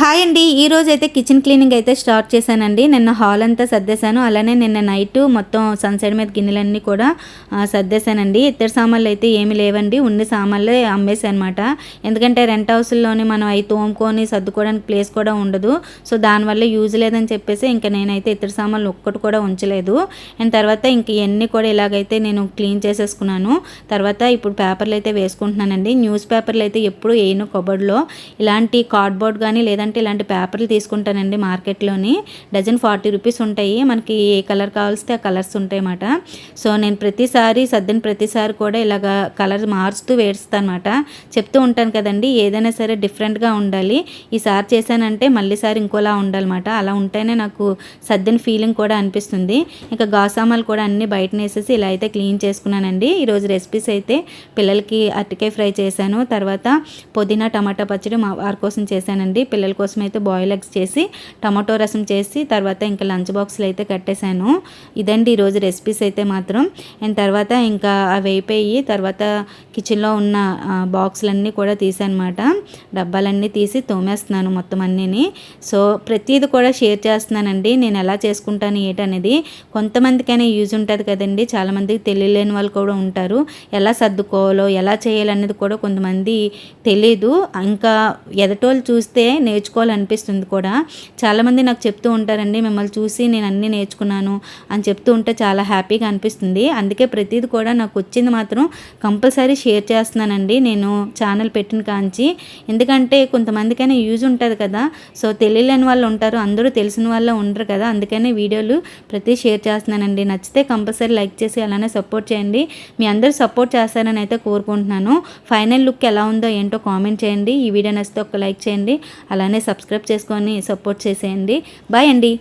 Hi అండి. ఈ అయితే కిచెన్ క్లీనింగ్ అయితే స్టార్ట్ చేశానండి. నిన్న హాల్ అంతా సర్దేశాను. అలానే నిన్న నైట్ మొత్తం సన్సైడ్ మీద గిన్నెలన్నీ కూడా సర్దేశానండి. ఇతర సామాన్లు అయితే ఏమి లేవండి. ఉండి సామాన్లే అమ్మేసానమాట ఎందుకంటే రెంట్ హౌస్లోనే మనం అవి తోముకొని సర్దుకోవడానికి ప్లేస్ కూడా ఉండదు. సో దానివల్ల యూజ్ లేదని చెప్పేసి ఇంకా నేనైతే ఇతర సామాన్లు ఒక్కటి కూడా ఉంచలేదు. అండ్ తర్వాత ఇంక ఇవన్నీ కూడా ఇలాగైతే నేను క్లీన్ చేసేసుకున్నాను. తర్వాత ఇప్పుడు పేపర్లు అయితే వేసుకుంటున్నానండి. న్యూస్ పేపర్లు అయితే ఎప్పుడు వేయను కబర్డ్లో. ఇలాంటి కార్డ్బోర్డ్ కానీ లేదంటే ఇలాంటి పేపర్లు తీసుకుంటానండి మార్కెట్లోని. డజన్ ఫార్టీ రూపీస్ ఉంటాయి. మనకి ఏ కలర్ కావాల్స్తే ఆ కలర్స్ ఉంటాయి అన్నమాట సో నేను ప్రతిసారి సర్దిన ప్రతిసారి కూడా ఇలాగ కలర్ మారుస్తూ వేస్తాను అనమాట చెప్తూ ఉంటాను కదండి ఏదైనా సరే డిఫరెంట్గా ఉండాలి. ఈసారి చేశానంటే మళ్ళీసారి ఇంకోలా ఉండాలన్నమాట. అలా ఉంటేనే నాకు సర్దిన ఫీలింగ్ కూడా అనిపిస్తుంది. ఇంకా గాసామాలు కూడా అన్నీ బయట వేసేసి ఇలా అయితే క్లీన్ చేసుకున్నానండి. ఈరోజు రెసిపీస్ అయితే పిల్లలకి అరటికాయ ఫ్రై చేశాను. తర్వాత పుదీనా టమాటా పచ్చడి మా వారి కోసం చేశానండి. పిల్లలకి కోసం అయితే బాయిల్ ఎగ్స్ చేసి టమాటో రసం చేసి తర్వాత ఇంకా లంచ్ బాక్స్లో అయితే కట్టేశాను. ఇదండి ఈరోజు రెసిపీస్ అయితే మాత్రం. అండ్ తర్వాత ఇంకా అవి అయిపోయి తర్వాత కిచెన్లో ఉన్న బాక్సులన్నీ కూడా తీసానమాట డబ్బాలన్నీ తీసి తోమేస్తున్నాను మొత్తం అన్నీని. సో ప్రతిది కూడా షేర్ చేస్తున్నానండి. నేను ఎలా చేసుకుంటాను ఏంటనేది కొంతమందికైనా యూజ్ ఉంటుంది కదండి. చాలామందికి తెలియలేని వాళ్ళు కూడా ఉంటారు. ఎలా సర్దుకోవాలో ఎలా చేయాలనేది కూడా కొంతమంది తెలీదు. ఇంకా ఎదటోళ్ళు చూస్తే నేర్చుకోవాలనిపిస్తుంది కూడా. చాలామంది నాకు చెప్తూ ఉంటారండి మిమ్మల్ని చూసి నేను అన్నీ నేర్చుకున్నాను అని చెప్తూ ఉంటే చాలా హ్యాపీగా అనిపిస్తుంది. అందుకే ప్రతిదీ కూడా నాకు వచ్చింది మాత్రం కంపల్సరీ షేర్ చేస్తున్నానండి. నేను ఛానల్ పెట్టిన కాంచి. ఎందుకంటే కొంతమందికైనా యూజ్ ఉంటుంది కదా. సో తెలియలేని వాళ్ళు ఉంటారు అందరూ తెలిసిన వాళ్ళు ఉండరు కదా. అందుకనే వీడియోలు ప్రతి షేర్ చేస్తున్నానండి. నచ్చితే కంపల్సరీ లైక్ చేసి అలానే సపోర్ట్ చేయండి. మీ అందరూ సపోర్ట్ చేస్తారని అయితే కోరుకుంటున్నాను. ఫైనల్ లుక్ ఎలా ఉందో ఏంటో కామెంట్ చేయండి. ఈ వీడియో నచ్చితే ఒక లైక్ చేయండి. అలానే సబ్స్క్రైబ్ చేసుకొని సపోర్ట్ చేసేయండి. బాయ్ అండి.